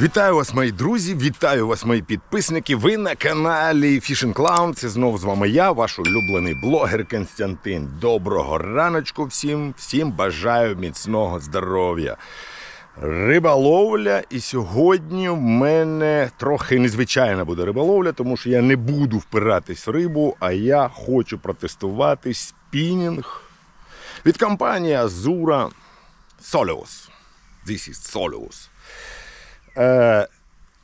Вітаю вас, мої друзі! Вітаю вас, мої підписники. Ви на каналі Fishing Clown. Це знову з вами я, ваш улюблений блогер Константин. Доброго раночку всім, всім бажаю міцного здоров'я. Риболовля, і сьогодні в мене трохи незвичайна буде риболовля, тому що я не буду впиратись в рибу, а я хочу протестувати спінінг від компанії Azura Soleus. This is Soleus. Е,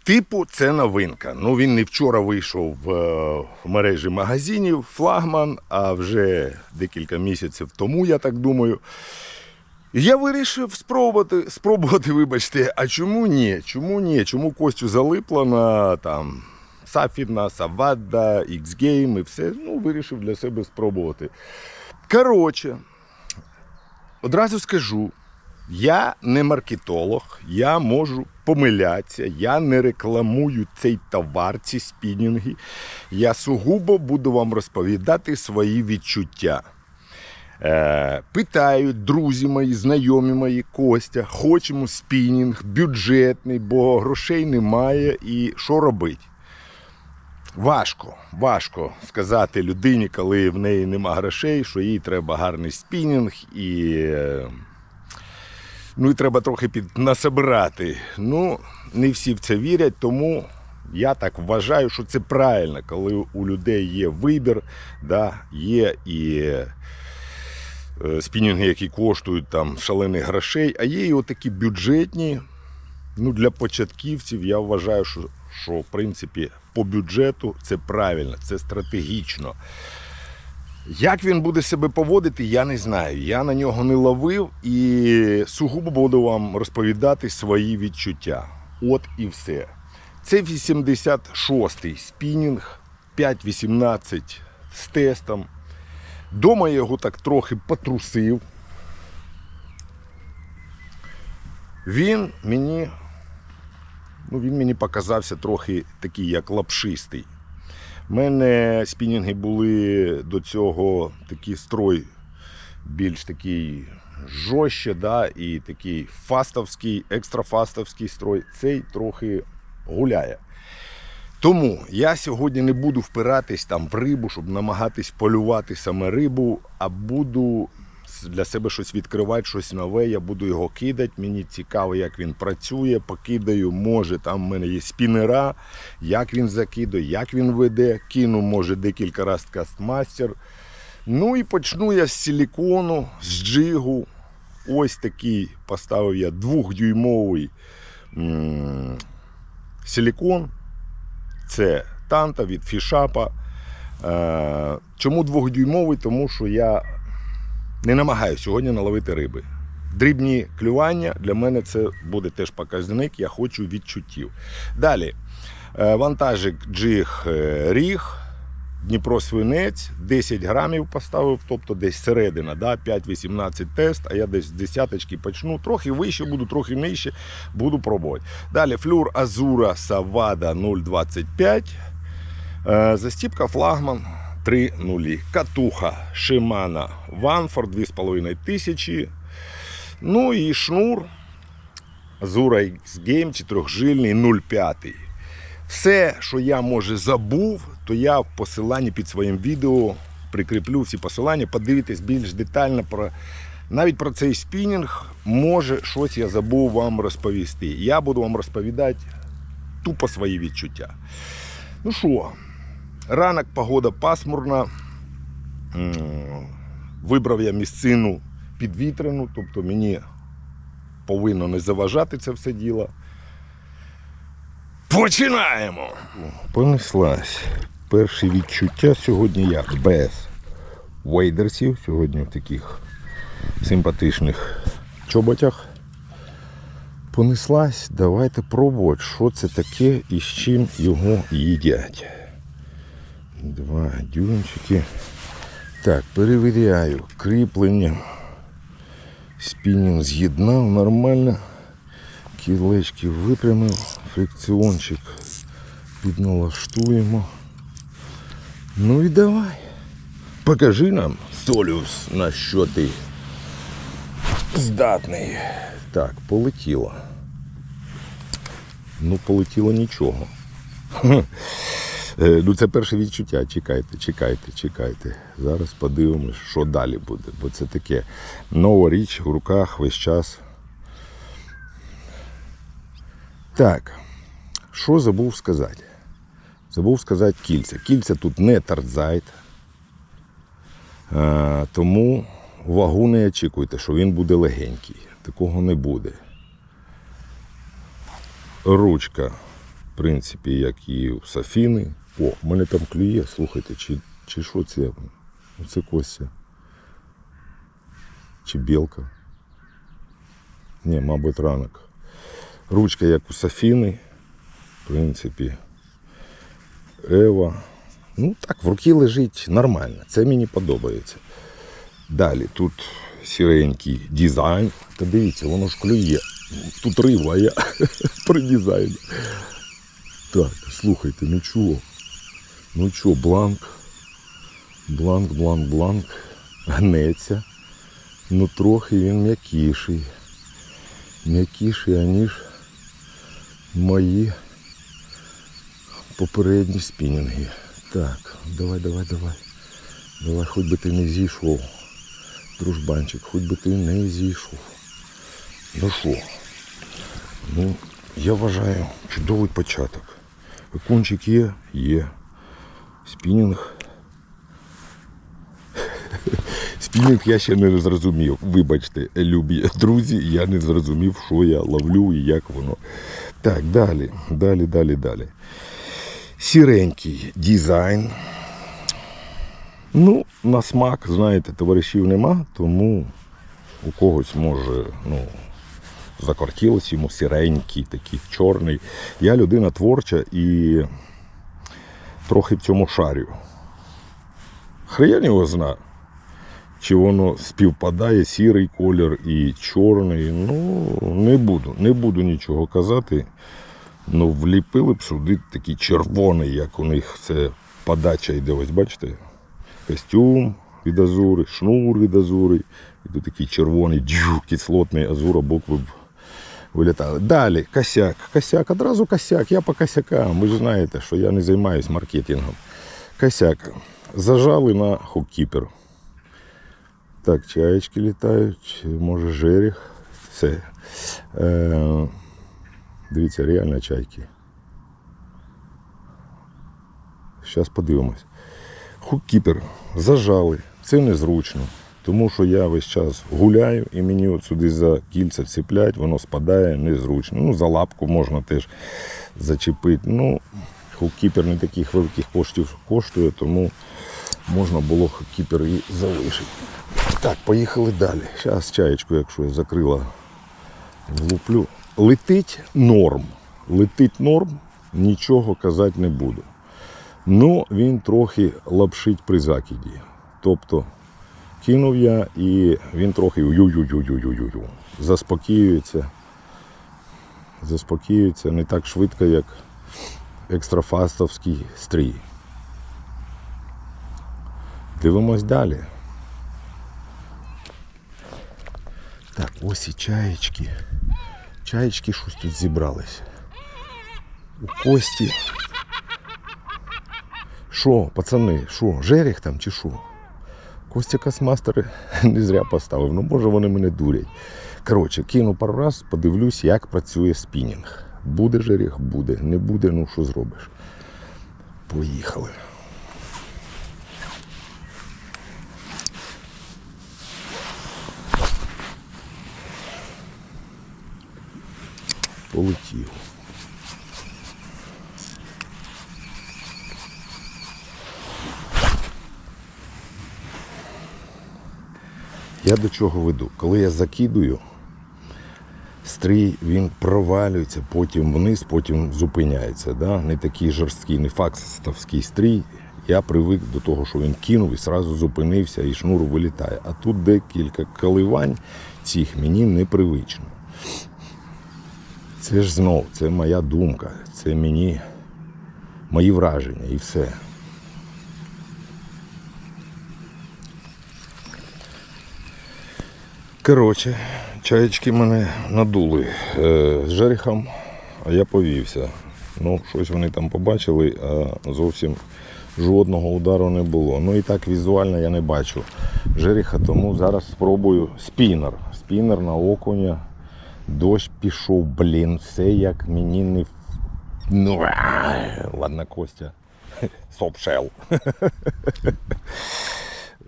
типу, це новинка. Ну, він не вчора вийшов в, е, в мережі магазинів флагман, а вже декілька місяців тому, я так думаю. Я вирішив спробувати, спробувати, вибачте, а чому ні? Чому ні? Чому Костю залипла на там Сафіна, Савадда, X-Game і все. Ну, вирішив для себе спробувати. Коротше, одразу скажу, я не маркетолог, я можу помилятися, я не рекламую цей товар, ці спінінги. Я сугубо буду вам розповідати свої відчуття. Е, питають друзі мої, знайомі мої, Костя, хочемо спінінг, бюджетний, бо грошей немає і що робити? Важко, важко сказати людині, коли в неї нема грошей, що їй треба гарний спінінг і. Ну і треба трохи під насобирати. Ну, не всі в це вірять, тому я так вважаю, що це правильно, коли у людей є вибір, да, є і е, спінінги, які коштують там шалених грошей, а є і отакі бюджетні. Ну, для початківців я вважаю, що, що в принципі по бюджету це правильно, це стратегічно. Як він буде себе поводити, я не знаю. Я на нього не ловив і сугубо буду вам розповідати свої відчуття. От і все. Це 86-й спінінг 5.18 з тестом. Дома я його так трохи потрусив. Він мені, ну, він мені показався трохи такий, як лапшистий. У мене спінінги були до цього такий строй більш такий жорстче, да, і такий фастовський, екстрафастовський строй. Цей трохи гуляє. Тому я сьогодні не буду впиратись там в рибу, щоб намагатись полювати саме рибу, а буду для себе щось відкривати, щось нове. Я буду його кидати. Мені цікаво, як він працює. Покидаю, може, там в мене є спінера, як він закидає, як він веде. Кину, може, декілька разів кастмастер. Ну і почну я з силікону, з джигу. Ось такий поставив я двохдюймовий м, силікон. Це танта від фішапа. Е, Чому двохдюймовий? Тому що я не намагаюся сьогодні наловити риби. Дрібні клювання для мене це буде теж показник, я хочу відчуттів. Далі, е, вантажик джиг е, ріг, Дніпро свинець, 10 грамів поставив, тобто десь середина, да, 5-18 тест, а я десь з десяточки почну. Трохи вище буду, трохи нижче, буду пробувати. Далі флюр Азура Савада 0,25. Е, Застіпка флагман 3 нулі. Катуха Шимана Ванфор 2,5 тисячі. Ну і шнур Azura X Game 4жильний 0,5. Все, що я може забув, то я в посиланні під своїм відео прикріплю всі посилання, подивитесь більш детально про навіть про цей спінінг. Може, щось я забув вам розповісти. Я буду вам розповідати тупо свої відчуття. Ну що, ранок погода пасмурна. Вибрав я місцину підвітряну, тобто мені повинно не заважати це все діло. Починаємо! Понеслась. Перші відчуття сьогодні як без вейдерсів. Сьогодні в таких симпатичних чоботях. Понеслась. Давайте пробувати, що це таке і з чим його їдять. Два дюнчики. Так, перевіряю. Кріплення. Спінінг з'єднав нормально. Кілечки випрямив, фрикціончик підналаштуємо. Ну і давай. Покажи нам, Солюс, на що ти здатний. Так, полетіло. Ну, полетіло нічого. Е, Ну, це перше відчуття. Чекайте, чекайте, чекайте. Зараз подивимось, що далі буде. Бо це таке нова річ в руках весь час. Так, що забув сказати? Забув сказати кільця. Кільця тут не тарзайт. Тому вагу не очікуйте, що він буде легенький. Такого не буде. Ручка, в принципі, як і у Софіни. О, в мене там клює, слухайте, чи, чи що це? Це Костя. Чи білка? Ні, мабуть, ранок. Ручка, як у Софіни, в принципі. Ева. Ну так, в руки лежить нормально. Це мені подобається. Далі тут сіренький дизайн. Та дивіться, воно ж клює. Тут риба, а я при дизайні. Так, слухайте, ну чого? Ну чого, бланк. Бланк, бланк, бланк. Гнеться. Ну трохи він м'якіший. М'якіший, аніж мої попередні спінінги. Так, давай, давай, давай. Давай, хоч би ти не зійшов. Дружбанчик, хоч би ти не зійшов. Ну що? Ну, я вважаю, чудовий початок. Окунчик є, є. Спінінг. Спінінг я ще не зрозумів. Вибачте, любі друзі, я не зрозумів, що я ловлю і як воно. Так, далі, далі, далі, далі. Сіренький дизайн. Ну, на смак, знаєте, товаришів нема, тому у когось може, ну, закортілось йому сіренький, такий чорний. Я людина творча і трохи в цьому шарю. Хрен його зна, чи воно співпадає сірий колір і чорний. Ну, не буду, не буду нічого казати. Ну, вліпили б сюди такий червоний, як у них це подача йде. Ось бачите? Костюм від азури, шнур від азури. І тут такий червоний джу, кислотний азура, букви б вилітали. Далі косяк. Косяк, одразу косяк. Я по косякам. Ви ж знаєте, що я не займаюся маркетингом. Косяк. Зажали на хуккіпер. Так, чаєчки літають, може жеріх. Все. Е, дивіться, реально чайки. Зараз подивимось. Хуккіпер зажали. Це незручно. Тому що я весь час гуляю і мені от сюди за кільця вцеплять, воно спадає незручно. Ну, за лапку можна теж зачепити. Ну, хуккіпер не таких великих коштів коштує, тому можна було хуккіпер і залишити. Так, поїхали далі. Зараз чаєчку, якщо я закрила, влуплю. Летить норм. Летить норм, нічого казати не буду. Ну, він трохи лапшить при закиді. Тобто кинув я і він трохи ю-ю-ю-ю-ю-ю. Заспокоюється. Заспокоюється не так швидко, як екстрафастовський стрій. Дивимось далі. Так, ось і чаєчки. Чаєчки щось тут зібрались. У Кості. Що, пацани, що, жеріх там чи що? Костя Космастер не зря поставив. Ну, може, вони мене дурять. Коротше, кину пару раз, подивлюсь, як працює спінінг. Буде жеріх, буде. Не буде, ну що зробиш. Поїхали. Полетів. Я до чого веду? Коли я закидую, стрій він провалюється, потім вниз, потім зупиняється. Да? Не такий жорсткий, не факстовський стрій. Я привик до того, що він кинув і одразу зупинився і шнур вилітає. А тут декілька коливань цих мені непривично. Це ж знов, це моя думка, це мені мої враження і все. Коротше, чаєчки мене надули е, жерехом, а я повівся. Ну, щось вони там побачили, а зовсім жодного удару не було. Ну і так візуально я не бачу жереха, тому зараз спробую спінер. Спінер на окуня. Дощ пішов, блін, все як мені не. Ну, ладно, Костя. Сопшел.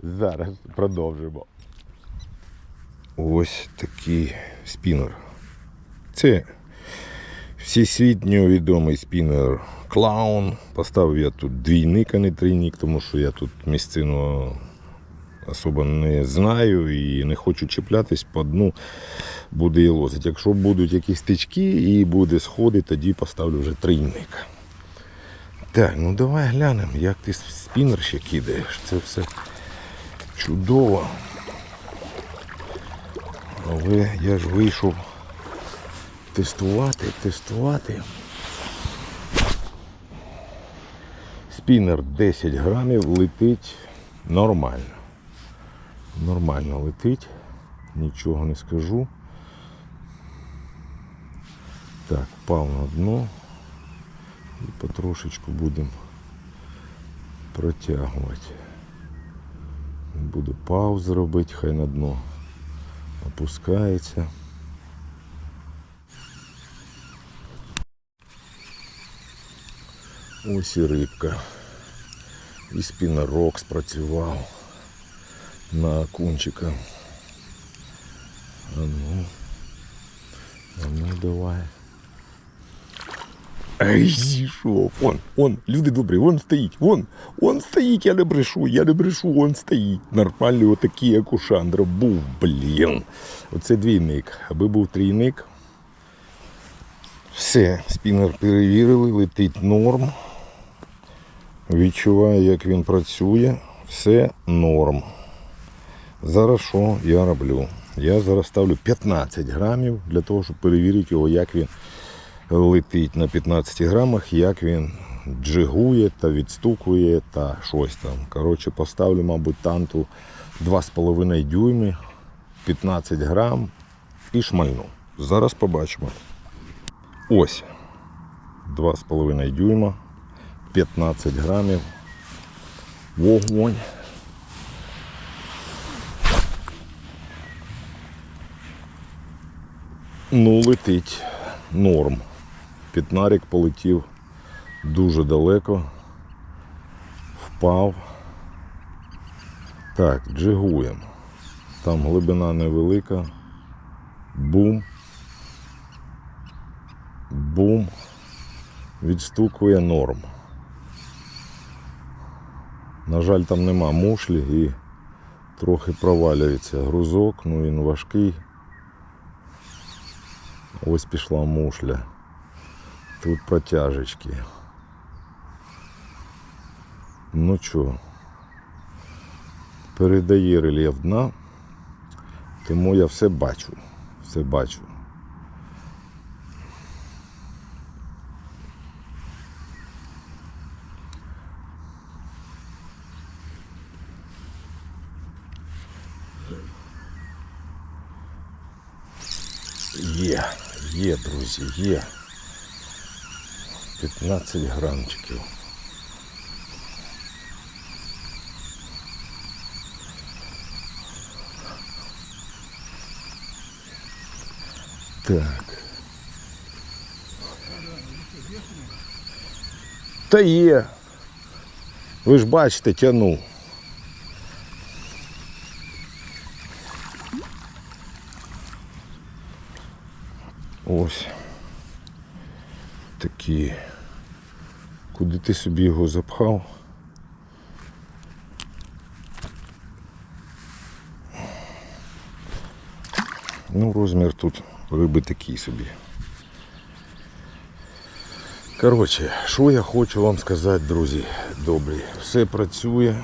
Зараз продовжимо. Ось такий спінер. Це всесвітньо відомий спінер Клаун. Поставив я тут двійник, а не трійник, тому що я тут місцину особо не знаю і не хочу чіплятись по дну, буде і лозить. Якщо будуть якісь тички і буде сходи, тоді поставлю вже трійник. Так, ну давай глянемо, як ти спінер ще кидаєш. Це все чудово. Але я ж вийшов тестувати, тестувати. Спінер 10 грамів летить нормально. Нормально летить, нічого не скажу. Так, впав на дно і потрошечку будемо протягувати. Буду паузу робити, хай на дно опускається. Ось і рибка. І спінорок спрацював на окунчика. А ну, а ну давай. Ай, зійшов. Вон, вон, люди добрі, вон стоїть, вон, вон стоїть, я не брешу, я не брешу, вон стоїть. Нормальний отакий, як у Шандра. Був, блін. Оце двійник. Аби був трійник. Все, спінер перевірили, летить норм. Відчуваю, як він працює. Все норм. Зараз що я роблю? Я зараз ставлю 15 грамів для того, щоб перевірити його, як він летить на 15 грамах, як він джигує та відстукує та щось там. Коротше, поставлю, мабуть, танту 2,5 дюйми, 15 грам і шмальну. Зараз побачимо. Ось 2,5 дюйма, 15 грамів. Вогонь. Ну, летить норм. Пітнарик полетів дуже далеко. Впав. Так, джигуємо. Там глибина невелика. Бум. Бум. Відстукує норм. На жаль, там нема мушлі і трохи провалюється грузок, ну він важкий. Ось пішла мушля. Тут протяжечки. Ну що, передає рельєф дна, тому я все бачу. Все бачу. Є, є, друзі, є. 15 грамчиків. Так. Та є. Ви ж бачите, тянув. Ось такі. Куди ти собі його запхав? Ну, розмір тут риби такий собі. Коротше, що я хочу вам сказати, друзі, добрі. Все працює.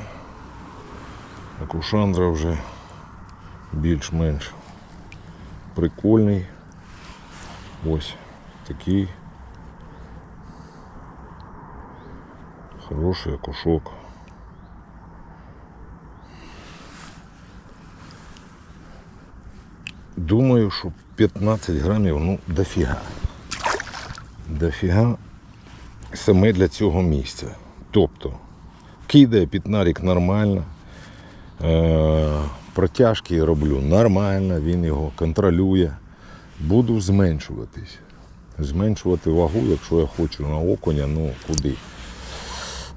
Акушандра вже більш-менш прикольний. Ось такий хороший окушок. Думаю, що 15 грамів, ну, дофіга. дофіга саме для цього місця. Тобто кидає пітнарик нормально, е, протяжки роблю нормально, він його контролює. Буду зменшуватись. Зменшувати вагу, якщо я хочу на окуня, ну куди?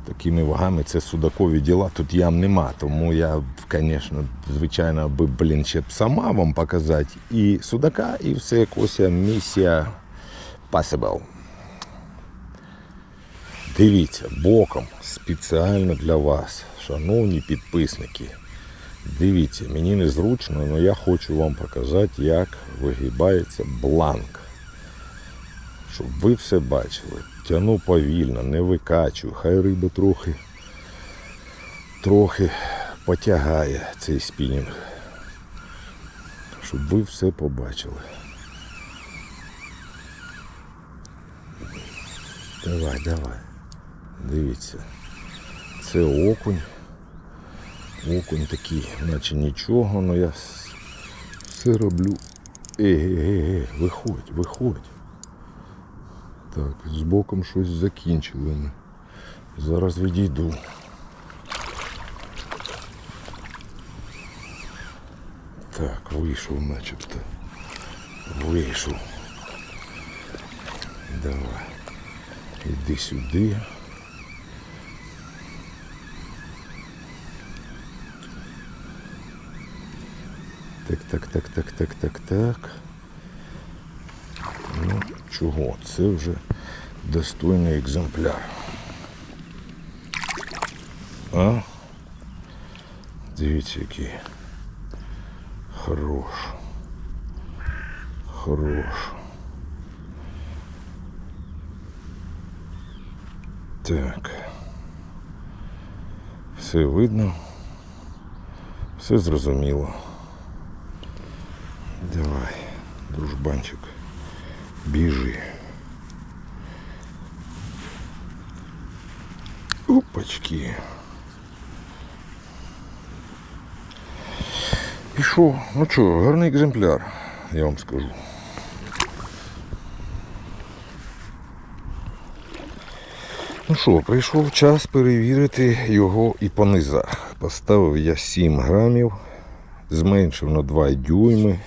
Такими вагами це судакові діла, тут ям нема. Тому я, звісно, звичайно, аби, блін, ще б сама вам показати і судака, і все якось місія possible. Дивіться, боком спеціально для вас, шановні підписники. Дивіться, мені незручно, але я хочу вам показати, як вигибається бланк. Щоб ви все бачили. Тяну повільно, не викачую, хай риба трохи, трохи потягає цей спінінг. Щоб ви все побачили. Давай, давай. Дивіться. Це окунь. Окунь такий, наче нічого, але я все роблю. Еге-ге, виходь, виходь. Так, з боком щось закінчили ми. Зараз відійду. Так, вийшов начебто. Вийшов. Давай. Іди сюди. Так, так, так, так, так, так, так. Ну, чого? Це вже достойний екземпляр. А? Дивіться, який. Хорош. Хорош. Так. Все видно. Все зрозуміло. Давай, дружбанчик, біжи. Опачки. Пішов. Ну що, гарний екземпляр, я вам скажу. Ну що, прийшов час перевірити його і по низах. Поставив я 7 грамів, зменшив на 2 дюйми.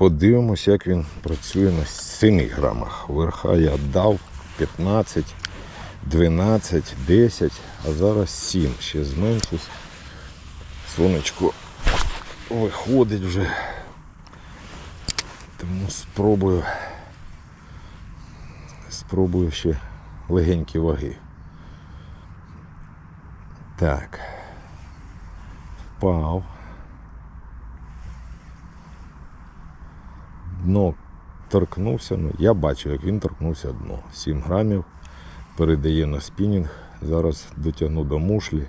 Подивимось, як він працює на 7 грамах. Верха я дав 15, 12, 10, а зараз 7. Ще зменшусь. Сонечко виходить вже. Тому спробую. Спробую ще легенькі ваги. Так. Впав. Дно торкнувся. Ну, я бачу, як він торкнувся дно. 7 грамів. Передає на спінінг. Зараз дотягну до мушлі.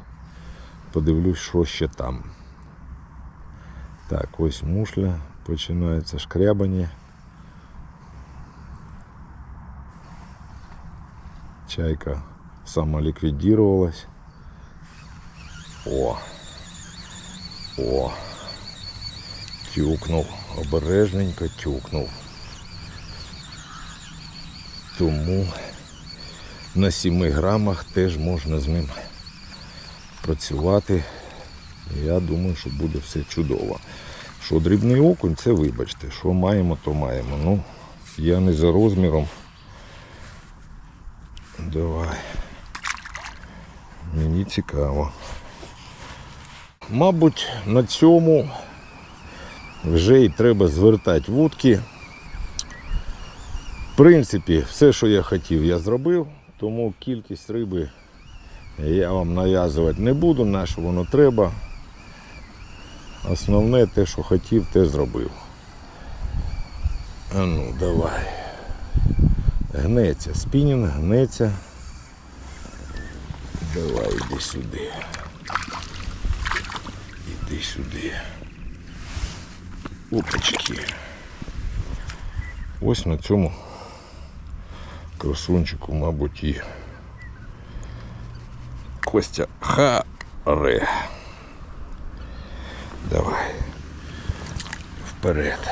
Подивлюсь, що ще там. Так, ось мушля. Починається шкрябання. Чайка самоликвидировалась. О. О. Тюкнув. Обережненько тюкнув. Тому на 7 грамах теж можна з ним працювати. Я думаю, що буде все чудово. Що дрібний окунь, це вибачте. Що маємо, то маємо. Ну, я не за розміром. Давай. Мені цікаво. Мабуть, на цьому вже і треба звертати вудки. В принципі, все, що я хотів, я зробив, тому кількість риби я вам нав'язувати не буду, на що воно треба. Основне те, що хотів, те зробив. А ну, давай. Гнеться, спінінг гнеться. Давай, іди сюди. Іди сюди. Опачки. Ось на цьому красунчику, мабуть, і Костя Харе. Давай. Вперед.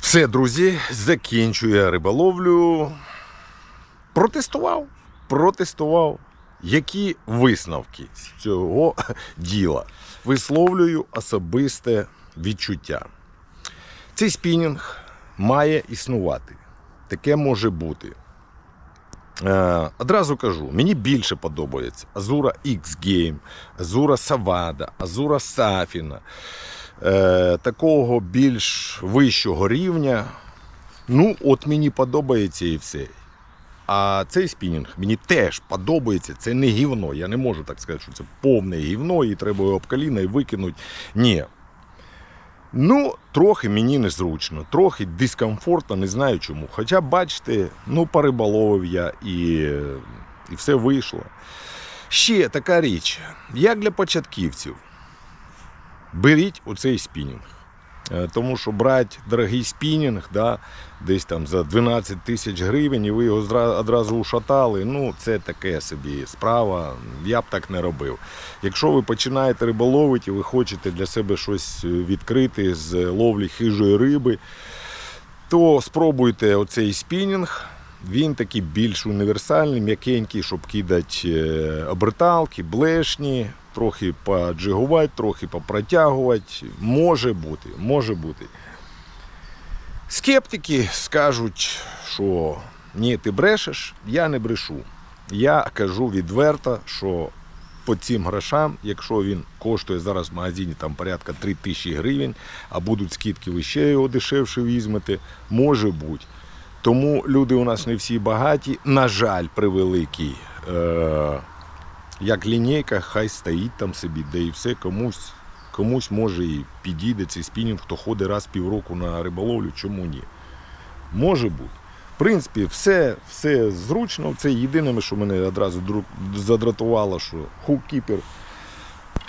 Все, друзі, закінчую риболовлю. Протестував. Протестував. Які висновки з цього діла? Висловлюю особисте відчуття. Цей спінінг має існувати. Таке може бути. Е, одразу кажу, мені більше подобається Азура X Game, Азура Савада, Азура Сафіна. Е, такого більш вищого рівня. Ну, от мені подобається і все. А цей спінінг мені теж подобається. Це не гівно. Я не можу так сказати, що це повне гівно, і треба його об коліна і викинути. Ні. Ну, трохи мені незручно, трохи дискомфортно, не знаю чому. Хоча, бачите, ну, пориболовив я і, і все вийшло. Ще така річ, як для початківців, беріть оцей спінінг. Е, Тому що брати дорогий спінінг, да, десь там за 12 тисяч гривень, і ви його одразу ушатали, ну це таке собі справа. Я б так не робив. Якщо ви починаєте риболовити і ви хочете для себе щось відкрити з ловлі хижої риби, то спробуйте оцей спінінг. Він такий більш універсальний, м'якенький, щоб кидати е, оберталки, блешні, трохи поджигувати, трохи попротягувати. Може бути, може бути. Скептики скажуть, що ні, ти брешеш, я не брешу. Я кажу відверто, що по цим грошам, якщо він коштує зараз в магазині там порядка 3 тисячі гривень, а будуть скидки, ви ще його дешевше візьмете, може бути. Тому люди у нас не всі багаті, на жаль, превеликий. Е- як лінійка, хай стоїть там собі, де і все комусь, комусь може і підійде цей спінінг, хто ходить раз півроку на риболовлю, чому ні? Може бути. В принципі, все, все зручно. Це єдине, що мене одразу задратувало, що хуккіпер.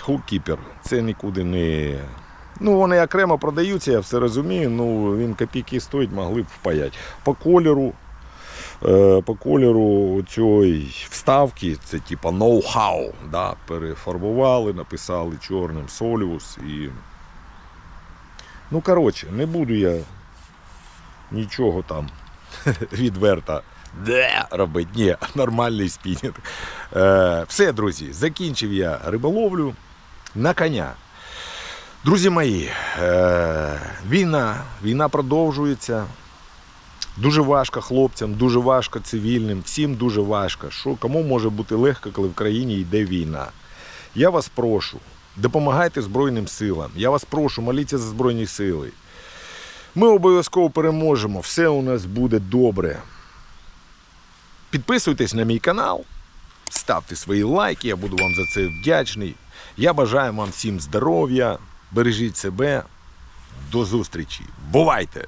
Хуккіпер. Це нікуди не. Ну, вони окремо продаються, я все розумію. Ну, він копійки стоїть, могли б впаять. По кольору, по кольору цієї вставки, це типа ноу-хау. Да, перефарбували, написали чорним соліус і. Ну, коротше, не буду я нічого там відверто де робити. Ні, нормальний спінінг. Е, все, друзі, закінчив я риболовлю на коня. Друзі мої, е, війна, війна продовжується. Дуже важко хлопцям, дуже важко цивільним, всім дуже важко. Що кому може бути легко, коли в країні йде війна? Я вас прошу, допомагайте Збройним силам. Я вас прошу, моліться за Збройні сили. Ми обов'язково переможемо, все у нас буде добре. Підписуйтесь на мій канал, ставте свої лайки, я буду вам за це вдячний. Я бажаю вам всім здоров'я, бережіть себе. До зустрічі. Бувайте!